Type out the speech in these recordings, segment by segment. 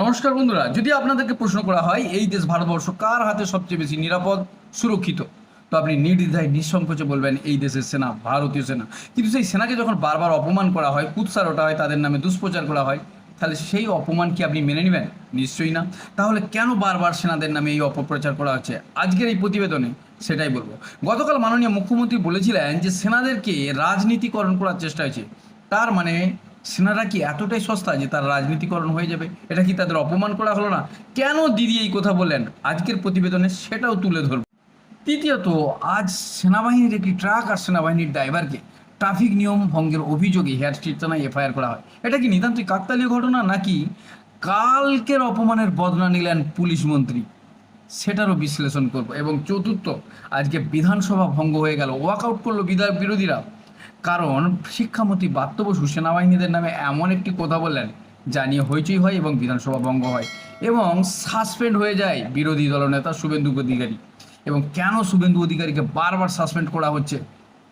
নমস্কার বন্ধুরা, যদি আপনাদেরকে প্রশ্ন করা হয়, এই দেশ ভারতবর্ষ কার হাতে সবচেয়ে বেশি নিরাপদ, সুরক্ষিত? তো আপনি নির্দ্বিধায়, নিঃসংকোচে বলবেন, এই দেশের সেনা, ভারতীয় সেনা। কিন্তু সেই সেনাকে যখন বারবার অপমান করা হয়, কুৎসার ওটা হয়, তাদের নামে দুষ্প্রচার করা হয় তাহলে সেই অপমান কি আপনি মেনে নেবেন? নিশ্চয়ই না। তাহলে কেন বারবার সেনাদের নামে এই অপপ্রচার করা হচ্ছে? আজকের এই প্রতিবেদনে সেটাই বলব। গতকাল মাননীয় মুখ্যমন্ত্রী বলেছিলেন যে সেনাদেরকে রাজনীতিকরণ করার চেষ্টা হয়েছে। তার মানে সেনারা কি এতটাই সস্তা যে তার রাজনীতিকরণ হয়ে যাবে? এটা কি তাদের অপমান করা হলো না? কেন দিদি এই কথা বললেন? আজকের প্রতিবেদনে সেটাও তুলে ধরব। তৃতীয়ত, আজ সেনাবাহিনীর একটি ট্রাক আর সেনাবাহিনীর ড্রাইভারকে ট্রাফিক নিয়ম ভঙ্গের অভিযোগে হেয়ার স্ট্রিট থানায় এফআইআর করা হয়। এটা কি নিতান্তই কাকতালীয় ঘটনা নাকি কালকের অপমানের বদনা নিলেন পুলিশ মন্ত্রী? সেটারও বিশ্লেষণ করব। এবং চতুর্থ, আজকে বিধানসভা ভঙ্গ হয়ে গেল ওয়াকআউট করল বিধায়ক বিরোধীরা। কারণ শিক্ষামন্ত্রী বাত্য বসু সেনাবাহিনীদের নামে এমন একটি কথা বললেন, যা নিয়ে হইচই হয় এবং বিধানসভা ভঙ্গ হয়। এবং সাসপেন্ড হয়ে যায় বিরোধী দলনেতা শুভেন্দু অধিকারী। এবং কেন শুভেন্দু অধিকারীকে বারবার সাসপেন্ড করা হচ্ছে?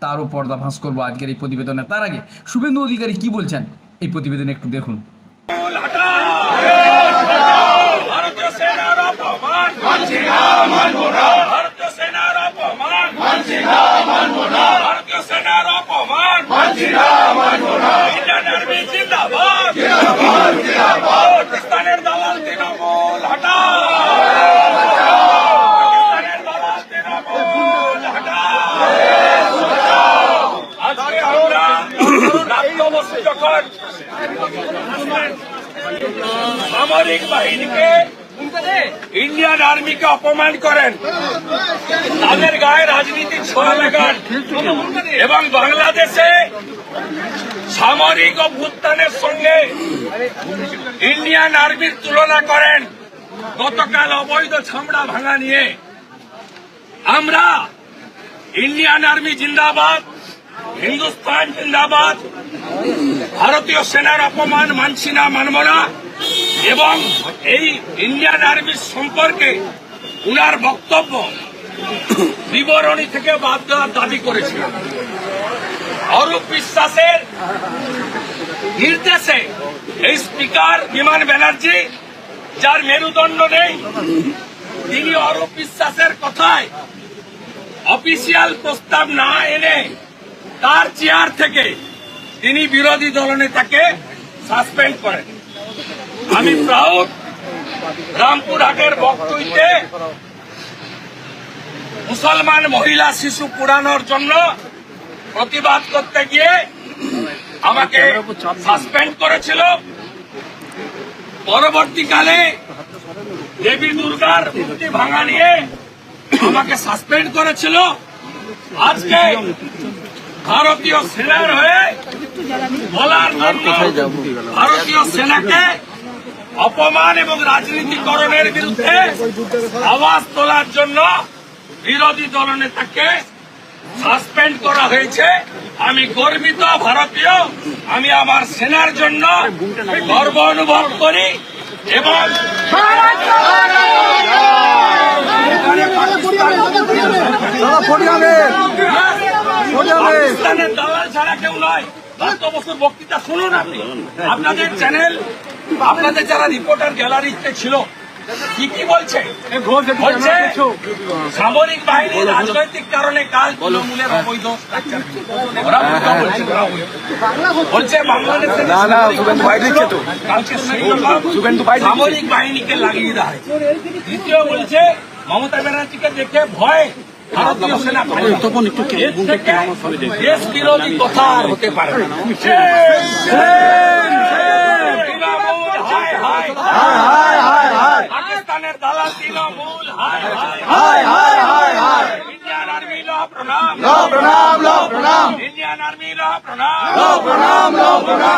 তারও পর্দাফাঁস করব আজকের এই প্রতিবেদনে। তার আগে শুভেন্দু অধিকারী কি বলছেন? এই প্রতিবেদনে একটু দেখুন মানছি না মানবো না ভারতীয় সেনার অপমান মানছি না মানবো না ভারতীয় সেনার অপমান মানছি না মানবো না ইন্ডিয়ান আর্মি জিন্দাবাদ জিন্দাবাদ জিন্দাবাদ পাকিস্তানের দালাল তৃণমূল হটাও পাকিস্তানের দালাল তৃণমূল হটাও আজকে আমরা রাষ্ট্রবস্তু যখন সামরিক বাহিনীকে ইন্ডিয়ান আর্মিকে অপমান করেন। তাদের গায়ে রাজনীতির ছোঁয়া লাগান। এবং বাংলাদেশে সামরিক অভ্যুত্থানের সঙ্গে ইন্ডিয়ান আর্মির তুলনা করেন। গতকাল অবৈধ ছামড়া ভাঙা নিয়ে। আমরা ইন্ডিয়ান আর্মি জিন্দাবাদ। হিন্দুস্তান জিন্দাবাদ। ভারতীয় সেনার অপমান মানছি না, মানব না। এবং এই ইন্ডিয়ান আর্মির সম্পর্কে উনার বক্তব্য বিবরণী থেকে বাদ দেওয়ার দাবি করেছিলেন। অরূপ বিশ্বাসের নির্দেশে এই স্পিকার বিমান ব্যানার্জি, যার মেরুদণ্ড নেই, তিনি অরূপ বিশ্বাসের কথায় অফিসিয়াল প্রস্তাব না এনে তার চেয়ার থেকে তিনি বিরোধী দলনেতাকে সাসপেন্ড করেন। আমি প্রাউড রামপুরহাটের বক্তব্যে মুসলমান মহিলা শিশু পুরানোর জন্য প্রতিবাদ করতে গিয়ে আমাকে সাসপেন্ড করেছিল। পরবর্তীকালে দেবী দুর্গার মূর্তি ভাঙা নিয়ে আমাকে সাসপেন্ড করেছিল। আজকে ভারতীয় সেনার হয়ে বলার জন্য ভারতীয় সেনাকে অপমান এবং রাজনীতিকরণের বিরুদ্ধে আওয়াজ তোলার জন্য বিরোধী দলনেতাকে সাসপেন্ড করা হয়েছে। আমি গর্বিত ভারতীয়। আমি আমার সেনার জন্য গর্ব অনুভব করি এবং পাকিস্তানের দালাল ছাড়া কেউ নয়। বাস্তব বছর বক্তৃতা শুনুন আপনি। আপনাদের চ্যানেল আপনাদের যারা রিপোর্টার গ্যালারিতে ছিল কি কি বলছে বলছে সামরিক বাহিনী রাজনৈতিক কারণে তৃণমূলের অবৈধ। বলছে, বাংলাদেশের লিখছে। সামরিক বাহিনীকে লাগিয়ে দেওয়া হয়েছে দ্বিতীয় বলছে মমতা ব্যানার্জিকে দেখে ভয়। এর থেকে দেশ বিরোধী কথা আর হতে পারে না। তৃণমূল হায় হায় পাকিস্তানের দালাল হায় হায় ইন্ডিয়ান আর্মি ল প্রণাম ইন্ডিয়ান আর্মি ল প্রণাম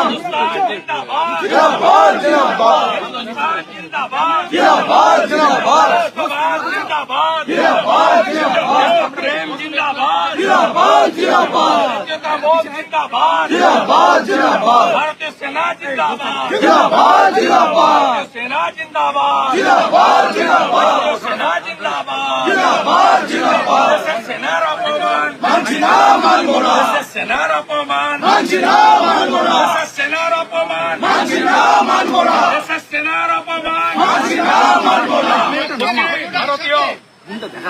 হিন্দুস্তান জিন্দাবাদ হিন্দুস্তান জিন্দাবাদ রাষ্ট্রবাদ জিন্দাবাদ প্রেম জিন্দাবাদ জাতীয়তাবোধ জিন্দাবাদ ভারতীয় সেনা জিন্দাবাদ ভারতীয় সেনা জিন্দাবাদ ভারতীয় সেনা জিন্দাবাদ দেশের সেনার অপমান দেশের সেনার অপমান দেশের সেনার অপমান দেশের সেনার অপমান ভারতীয়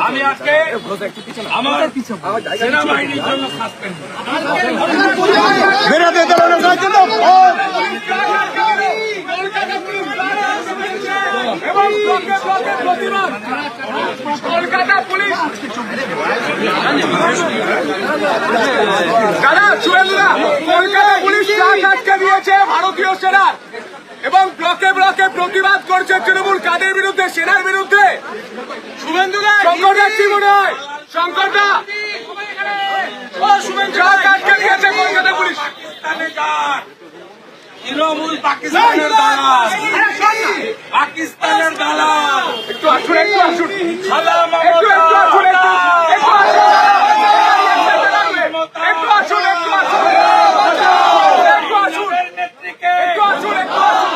আমি আজকে আমার সেনাবাহিনীর জন্য সাসপেন্ড। মেরাতে চালানোর জন্য এবং ব্লকে ব্লকে প্রতিবাদ। কলকাতা পুলিশ। দাদা কলকাতা পুলিশ আটকে দিয়েছে ভারতীয় সেনার। এবং ব্লকে ব্লকে প্রতিবাদ করছে তৃণমূল কাদের বিরুদ্ধে সেনার বিরুদ্ধে? শঙ্করদা কি মনে হয় শঙ্করদা তৃণমূল পাকিস্তানের দালাল। পাকিস্তানের দালাল। একটু আসুন একটু আসুন একটু একটু আসুন একটু একটু আসুন একটু আসুন একটু আসুন একটু আসুন একটু আসুন একটু আসুন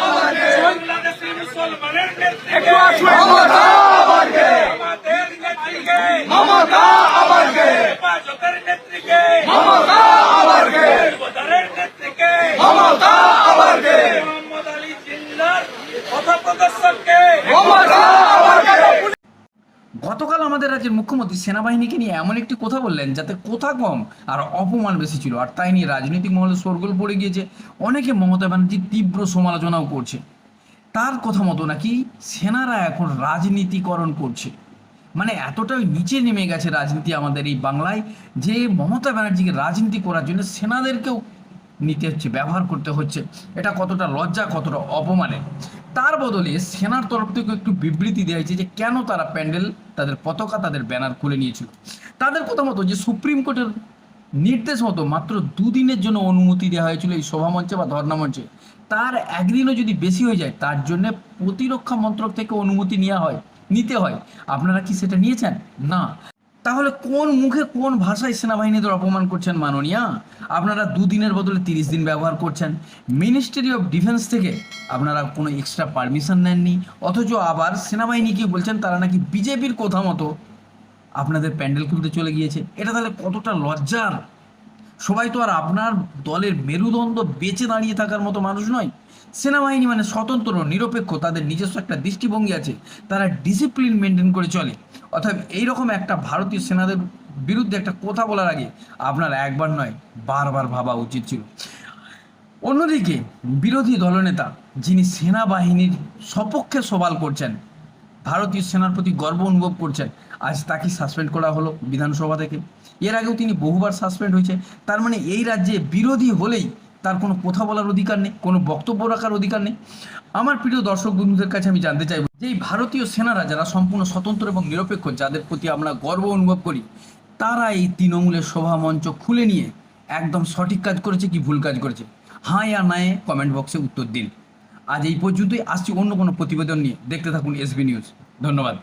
একটু আসুন আমাদের নেত্রীকে মমতা আবারকে হেফাজতের নেত্রীকে মমতা আবারকে হেফাজতের নেত্রীকে মমতা আবারকে মোহাম্মদ আলী জিন্নার পথপ্রদর্শককে মমতা আবারকে গতকাল আমাদের রাজ্যের মুখ্যমন্ত্রী সেনাবাহিনীকে নিয়ে এমন একটি কথা বললেন যাতে কথা কম আর অপমান বেশি ছিল। আর তাই নিয়ে রাজনৈতিক মহলে সরগোল পড়ে গিয়েছে। অনেকে মমতা ব্যানার্জির তীব্র সমালোচনাও করছে। তার কথা মতো নাকি সেনারা এখন রাজনীতিকরণ করছে। মানে এতটাই নিচে নেমে গেছে রাজনীতি আমাদের এই বাংলায় যে মমতা ব্যানার্জিকে রাজনীতি করার জন্য সেনাদেরকেও নিতে হচ্ছে, ব্যবহার করতে হচ্ছে। এটা কতটা লজ্জা, কতটা অপমানের তার বদলে সেনার তরফ থেকে একটু বিবৃতি দেওয়া হয়েছে যে, কেন তারা প্যান্ডেল, তাদের পতাকা, তাদের ব্যানার খুলে নিয়েছিল। তাদের কথা মতো যে, সুপ্রিম কোর্টের নির্দেশ মতো মাত্র দুদিনের জন্য অনুমতি দেওয়া হয়েছিল এই সভামঞ্চে বা ধর্ণামঞ্চে তার একদিনও যদি বেশি হয়ে যায়, তার জন্য প্রতিরক্ষা মন্ত্রক থেকে অনুমতি নেওয়া হয়, নিতে হয়। আপনারা কি সেটা নিয়েছেন? না। তাহলে কোন মুখে কোন ভাষায় সেনাবাহিনীদের অপমান করছেন মাননীয়া? আপনারা দুদিনের বদলে তিরিশ দিন ব্যবহার করছেন। মিনিস্ট্রি অফ ডিফেন্স থেকে আপনারা কোনো এক্সট্রা পারমিশন নেননি? অথচ আবার সেনাবাহিনীকে বলছেন তারা নাকি বিজেপির কথা মতো আপনাদের প্যান্ডেল খুলতে চলে গিয়েছে। এটা তাহলে কতটা লজ্জার? সবাই তো আর আপনার দলের মেরুদণ্ড বেঁচে দাঁড়িয়ে থাকার মতো মানুষ নয়। সেনাবাহিনী মানে স্বতন্ত্র, নিরপেক্ষ, তাদের নিজস্ব একটা দৃষ্টিভঙ্গি আছে, তারা ডিসিপ্লিন মেনটেন করে চলে। অর্থাৎ এইরকম একটা ভারতীয় সেনাদের বিরুদ্ধে একটা কথা বলার আগে আপনার একবার নয়, বারবার ভাবা উচিত ছিল। অন্যদিকে বিরোধী দলনেতা যিনি সেনাবাহিনীর সপক্ষে সওয়াল করছেন, ভারতীয় সেনার প্রতি গর্ব অনুভব করছেন, আজ তাকে সাসপেন্ড করা হলো বিধানসভা থেকে। এর আগেও তিনি বহুবার সাসপেন্ড হয়েছে, তার মানে এই রাজ্যে বিরোধী হলেই তার কোনো কথা বলার অধিকার নেই, কোনো বক্তব্য রাখার অধিকার নেই। আমার প্রিয় দর্শক বন্ধুদের কাছে আমি জানতে চাইব, যেই ভারতীয় সেনারা যারা সম্পূর্ণ স্বতন্ত্র এবং নিরপেক্ষ, যাদের প্রতি আমরা গর্ব অনুভব করি, তারা এই তৃণমূলের সভা মঞ্চ খুলে নিয়ে একদম সঠিক কাজ করেছে কি ভুল কাজ করেছে? হ্যাঁ আর নায়ে কমেন্ট বক্সে উত্তর দিন। আজ এই পর্যন্তই, আসছি অন্য কোনো প্রতিবেদন নিয়ে। দেখতে থাকুন এসবি নিউজ। ধন্যবাদ।